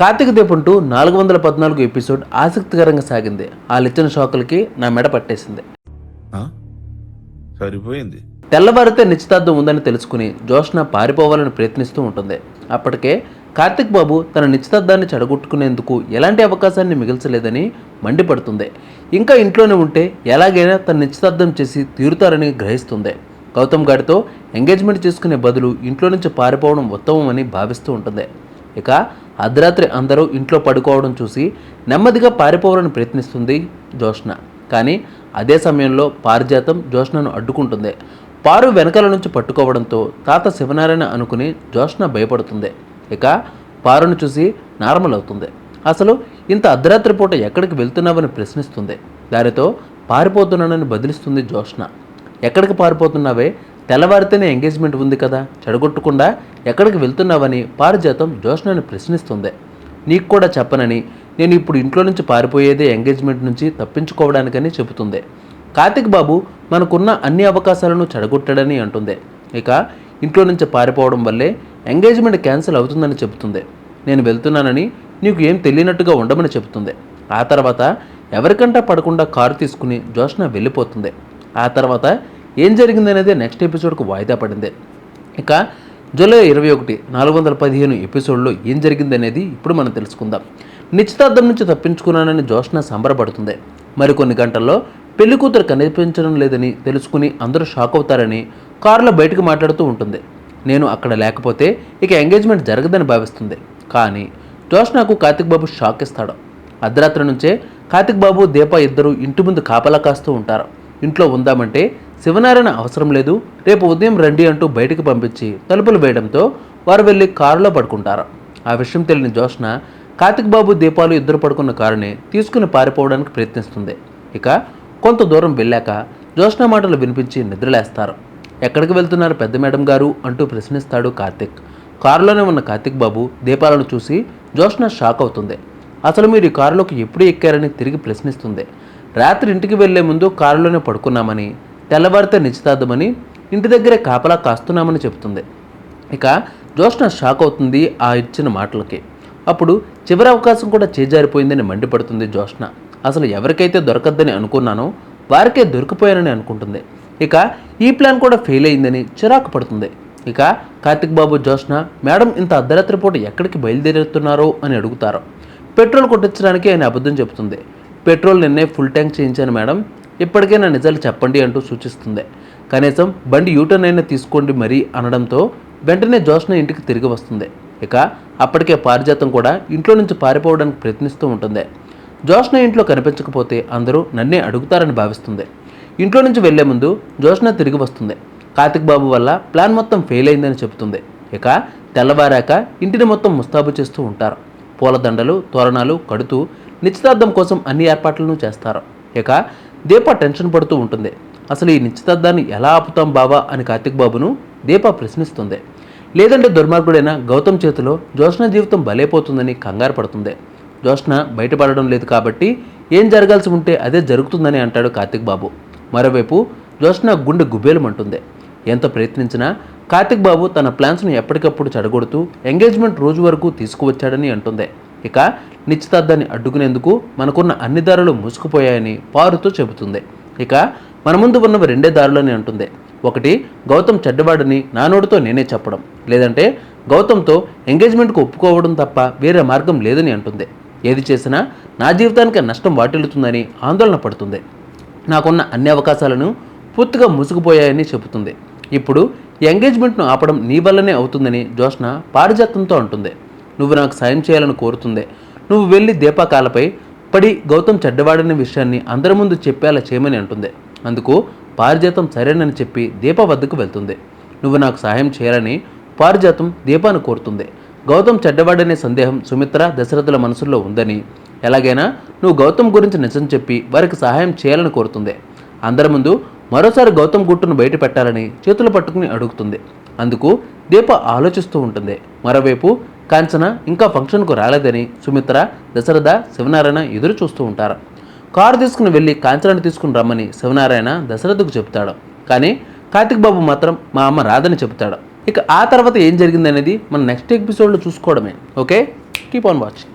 కార్తీక దీపంటూ నాలుగు వందల పద్నాలుగు ఎపిసోడ్ ఆసక్తికరంగా సాగింది. వాళ్ళిచ్చిన షాకులకి నా మెడ పట్టేసింది. ఆ? సరిపోయింది. తెల్లవారితే నిశ్చితార్థం ఉందని తెలుసుకుని జోష్న పారిపోవాలని ప్రయత్నిస్తూ ఉంటుంది. అప్పటికే కార్తిక్ బాబు తన నిశ్చితార్థాన్ని చెడగొట్టుకునేందుకు ఎలాంటి అవకాశాన్ని మిగిల్చలేదని మండిపడుతుంది. ఇంకా ఇంట్లోనే ఉంటే ఎలాగైనా తన నిశ్చితార్థం చేసి తీరుతారని గ్రహిస్తుంది. గౌతమ్ గారితో ఎంగేజ్మెంట్ చేసుకునే బదులు ఇంట్లో నుంచి పారిపోవడం ఉత్తమమని భావిస్తూ ఉంటుంది. ఇక అర్ధరాత్రి అందరూ ఇంట్లో పడుకోవడం చూసి నెమ్మదిగా పారిపోవాలని ప్రయత్నిస్తుంది జోష్న కానీ అదే సమయంలో పారిజాతం జోష్నను అడ్డుకుంటుంది. పారు వెనకాల నుంచి పట్టుకోవడంతో తాత శివనారాయణ అనుకుని జోష్న భయపడుతుంది. ఇక పారును చూసి నార్మల్ అవుతుంది అసలు ఇంత అర్ధరాత్రి పూట ఎక్కడికి వెళ్తున్నావని ప్రశ్నిస్తుంది. దానితో పారిపోతున్నానని బదిలిస్తుంది జోష్న ఎక్కడికి పారిపోతున్నావే? తెల్లవారితేనే ఎంగేజ్మెంట్ ఉంది కదా. చెడగొట్టకుండా ఎక్కడికి వెళ్తున్నావని పారిజాతం జోష్నని ప్రశ్నిస్తుంది. నీకు కూడా చెప్పనని నేను ఇప్పుడు ఇంట్లో నుంచి పారిపోయేదే ఎంగేజ్మెంట్ నుంచి తప్పించుకోవడానికని చెబుతుంది. కార్తిక్ బాబు మనకున్న అన్ని అవకాశాలను చెడగొట్టాడని అంటుంది. ఇక ఇంట్లో నుంచి పారిపోవడం వల్లే ఎంగేజ్మెంట్ క్యాన్సిల్ అవుతుందని చెబుతుంది. నేను వెళ్తున్నానని నీకు ఏం తెలియనట్టుగా ఉండమని చెబుతుంది. ఆ తర్వాత ఎవరికంటా పడకుండా కారు తీసుకుని జోష్న వెళ్ళిపోతుంది. ఆ తర్వాత ఏం జరిగిందనేది నెక్స్ట్ ఎపిసోడ్కు వాయిదా పడింది. ఇక జూలై ఇరవై ఒకటి నాలుగు వందల పదిహేను ఎపిసోడ్లో ఏం జరిగిందనేది ఇప్పుడు మనం తెలుసుకుందాం. నిశ్చితార్థం నుంచి తప్పించుకున్నానని జోష్న సంబరపడుతుంది. మరికొన్ని గంటల్లో పెళ్ళి కూతురు కనిపించడం లేదని తెలుసుకుని అందరూ షాక్ అవుతారని కారులో బయటకు మాట్లాడుతూ ఉంటుంది. నేను అక్కడ లేకపోతే ఇక ఎంగేజ్మెంట్ జరగదని భావిస్తుంది. కానీ జోష్నాకు కార్తిక్ బాబు షాక్ ఇస్తాడు. అర్ధరాత్రి నుంచే కార్తిక్ బాబు దీప ఇద్దరు ఇంటి ముందు కాపలా కాస్తూ ఉంటారు. ఇంట్లో ఉందామంటే శివనారాయణ అవసరం లేదు. రేపు ఉదయం రండి అంటూ బయటికి పంపించి తలుపులు వేయడంతో వారు వెళ్ళి కారులో పడుకుంటారు. ఆ విషయం తెలియని జోష్న కార్తిక్ బాబు దీపాలు ఇద్దరు పడుకున్న కారుని తీసుకుని పారిపోవడానికి ప్రయత్నిస్తుంది. ఇక కొంత దూరం వెళ్ళాక జోష్న మాటలు వినిపించి నిద్రలేస్తారు. ఎక్కడికి వెళ్తున్నారు పెద్ద మేడం గారు అంటూ ప్రశ్నిస్తాడు కార్తిక్. కారులోనే ఉన్న కార్తిక్ బాబు దీపాలను చూసి జోష్న షాక్ అవుతుంది. అసలు మీరు ఈ కారులోకి ఎప్పుడు ఎక్కారని తిరిగి ప్రశ్నిస్తుంది. రాత్రి ఇంటికి వెళ్ళే ముందు కారులోనే పడుకున్నామని తెల్లవారితే నిశ్చితార్థమని ఇంటి దగ్గరే కాపలా కాస్తున్నామని చెబుతుంది. ఇక జోష్న షాక్ అవుతుంది ఆ ఇచ్చిన మాటలకి. అప్పుడు చివరి అవకాశం కూడా చేజారిపోయిందని మండిపడుతుంది జోష్న అసలు ఎవరికైతే దొరకద్దని అనుకున్నానో వారికే దొరికిపోయానని అనుకుంటుంది. ఇక ఈ ప్లాన్ కూడా ఫెయిల్ అయిందని చిరాకు పడుతుంది. ఇక కార్తిక్ బాబు జోష్న మేడం ఇంత అర్ధరాత్రి పూట ఎక్కడికి బయలుదేరుతున్నారో? అని అడుగుతారు. పెట్రోల్ కొట్టించడానికి ఆయన అబద్ధం చెబుతుంది. పెట్రోల్ నిన్నే ఫుల్ ట్యాంక్ చేయించాను మేడం. ఇప్పటికైనా నిజాలు చెప్పండి అంటూ సూచిస్తుంది. కనీసం బండి యూటర్న్ అయినా తీసుకోండి మరీ అనడంతో వెంటనే జోష్న ఇంటికి తిరిగి వస్తుంది. ఇక అప్పటికే పారిజాతం కూడా ఇంట్లో నుంచి పారిపోవడానికి ప్రయత్నిస్తూ ఉంటుంది. జోష్న ఇంట్లో కనిపించకపోతే అందరూ నన్నే అడుగుతారని భావిస్తుంది. ఇంట్లో నుంచి వెళ్ళే ముందు జోష్న తిరిగి వస్తుంది. కార్తిక్ బాబు వల్ల ప్లాన్ మొత్తం ఫెయిల్ అయిందని చెబుతుంది. ఇక తెల్లవారాక ఇంటిని మొత్తం ముస్తాబు చేస్తూ ఉంటారు. పూలదండలు తోరణాలు కడుతూ నిశ్చితార్థం కోసం అన్ని ఏర్పాట్లను చేస్తారు. ఇక దీప టెన్షన్ పడుతూ ఉంటుంది. అసలు ఈ నిశ్చితార్థాన్ని ఎలా ఆపుతాం బాబా అని కార్తిక్ బాబును దీప ప్రశ్నిస్తుంది. లేదంటే దుర్మార్గుడైన గౌతమ్ చేతిలో జోష్న జీవితం బలైపోతుందని కంగారు పడుతుంది. జోష్న బయటపడడం లేదు కాబట్టి ఏం జరగాల్సి ఉంటే అదే జరుగుతుందని అంటాడు కార్తిక్ బాబు. మరోవైపు జోష్న గుండె గుబేలమంటుంది. ఎంత ప్రయత్నించినా కార్తిక్ బాబు తన ప్లాన్స్ను ఎప్పటికప్పుడు చెడగొడుతూ ఎంగేజ్మెంట్ రోజు వరకు తీసుకువచ్చాడని అంటుంది. ఇక నిశ్చితార్థాన్ని అడ్డుకునేందుకు మనకున్న అన్ని దారులు మూసుకుపోయాయని పారుతో చెబుతుంది. ఇక మన ముందు ఉన్నవి రెండే దారులని అంటుంది. ఒకటి గౌతమ్ చెడ్డవాడని నానోడితో నేనే చెప్పడం. లేదంటే గౌతమ్తో ఎంగేజ్మెంట్కు ఒప్పుకోవడం తప్ప వేరే మార్గం లేదని అంటుంది. ఏది చేసినా నా జీవితానికి నష్టం వాటిల్లుతుందని ఆందోళన పడుతుంది. నాకున్న అన్ని అవకాశాలను పూర్తిగా ముసుగుపోయాయని చెబుతుంది. ఇప్పుడు ఎంగేజ్మెంట్ను ఆపడం నీ వల్లనే అవుతుందని జోష్న పారిజాతంతో అంటుంది. నువ్వు నాకు సాయం చేయాలని కోరుతుంది నువ్వు వెళ్ళి దీపాకాలపై పడి గౌతమ్ చెడ్డవాడనే విషయాన్ని అందరి ముందు చెప్పేలా చేయమని అంటుంది. అందుకు పారిజాతం సరేనని చెప్పి దీప వద్దకు వెళ్తుంది. నువ్వు నాకు సహాయం చేయాలని పారిజాతం దీపాను కోరుతుంది. గౌతమ్ చెడ్డవాడనే సందేహం సుమిత్ర దశరథుల మనసులో ఉందని ఎలాగైనా నువ్వు గౌతమ్ గురించి నిజం చెప్పి వారికి సహాయం చేయాలని కోరుతుంది. అందరి ముందు మరోసారి గౌతమ్ గుట్టును బయట పెట్టాలని చేతులు పట్టుకుని అడుగుతుంది. అందుకు దీప ఆలోచిస్తూ ఉంటుంది. మరోవైపు కాంచన ఇంకా ఫంక్షన్కు రాలేదని సుమిత్ర దశరథ శివనారాయణ ఎదురు చూస్తూ ఉంటారు. కారు తీసుకుని వెళ్ళి కాంచనను తీసుకుని రమ్మని శివనారాయణ దశరథకు చెప్తాడు. కానీ కార్తిక్ బాబు మాత్రం మా అమ్మ రాదని చెప్తాడు. ఇక ఆ తర్వాత ఏం జరిగిందనేది మనం నెక్స్ట్ ఎపిసోడ్లో చూసుకోవడమే. ఓకే? Keep on watching